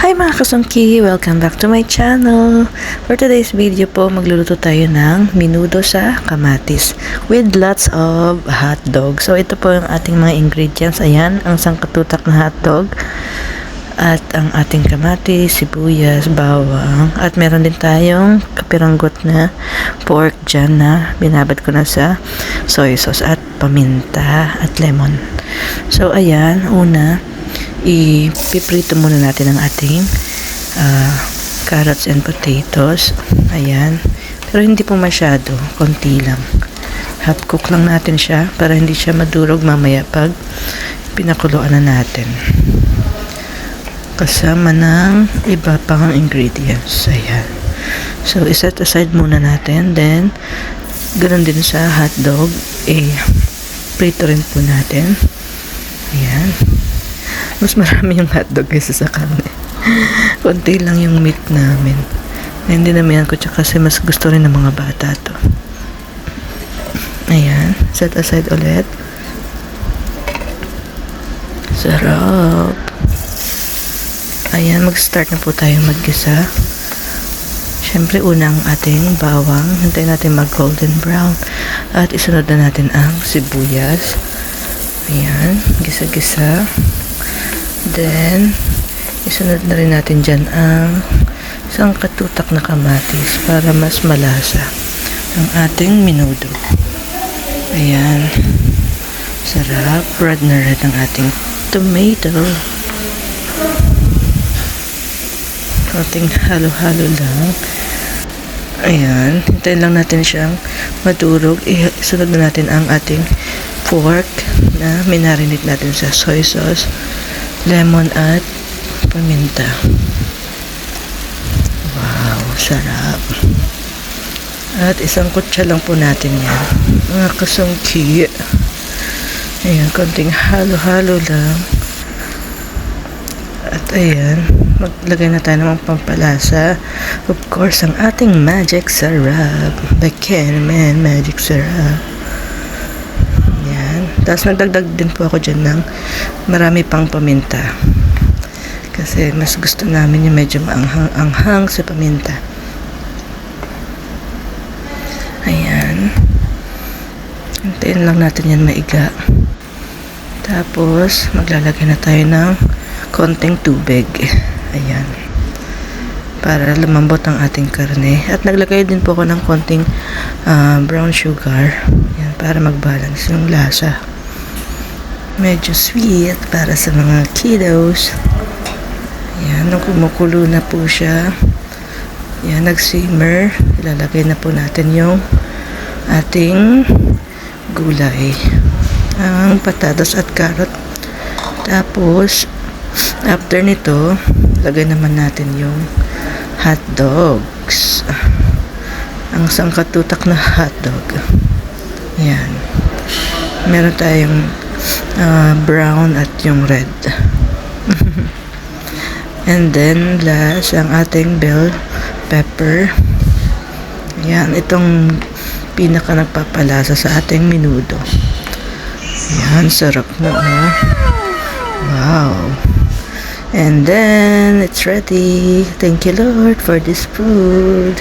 Hi mga kasungki! Welcome back to my channel! For today's video po, magluluto tayo ng minudo sa kamatis with lots of hot dog. So ito po yung ating mga ingredients. Ayan, ang sangkatutak na hot dog at ang ating kamatis, sibuyas, bawang at meron din tayong kapiranggot na pork dyan na binabad ko na sa soy sauce at paminta at lemon. So ayan, una ipiprito muna natin ang ating ah, carrots and potatoes. Ayan. Pero hindi po masyado. Konti lang. Half cook lang natin siya para hindi siya madurog mamaya pag pinakuluan na natin. Kasama ng iba pang ingredients. Ayan. So, iset aside muna natin. Then, ganun din sa hot dog. Eh, prito rin po natin. Mas marami yung hotdog kaysa sa karne. Konti lang yung meat namin. Hindi namin ko tsaka kasi mas gusto rin ng mga bata to. Ayan. Set aside ulit. Sarap. Ayan, mag-start na po tayo maggisa. Siyempre, unang ating bawang. Hintayin natin mag-golden brown. At isunod na natin ang sibuyas. Ayan, gisa-gisa. Then, isunod na rin natin dyan ang isang katutak na kamatis para mas malasa ang ating minudo. Ayan. Sarap. Red na red ang ating tomato. Konting halo-halo lang. Ayan. Hintayin lang natin siyang madurog. Isunod na natin ang ating pork na minarinate natin sa soy sauce, lemon at paminta. Wow, sarap. At isang kutsa lang po natin yan. Mga kasungki. Ayan, konting halo-halo lang. At ayan, maglagay na tayo ng pampalasa. Of course, ang ating magic syrup. The Kenman magic syrup. Tapos nagdagdag din po ako dyan ng marami pang paminta. Kasi mas gusto namin yung medyo maanghang-anghang sa paminta. Ayan. Hintayin lang natin yan maiga. Tapos, maglalagay na tayo ng konting tubig. Ayan. Para lumambot ang ating karne. At naglagay din po ako ng konting ah, brown sugar. Ayan, para mag-balance yung lasa. Medyo sweet para sa mga kiddos. Ayan, kumukulo na po siya. Ayan, nag-simmer. Ilalagay na po natin yung ating gulay. Ang patatas at carrot. Tapos, after nito, lagay naman natin yung hot dogs. Ang sangkatutak na hot dog. Yan. Meron tayong ah, brown at yung red. And then, last, ang ating bell pepper. Yan, itong pinaka nagpapalasa sa ating minudo. Yan, sarap na, oh. Wow. And then, it's ready. Thank you, Lord, for this food.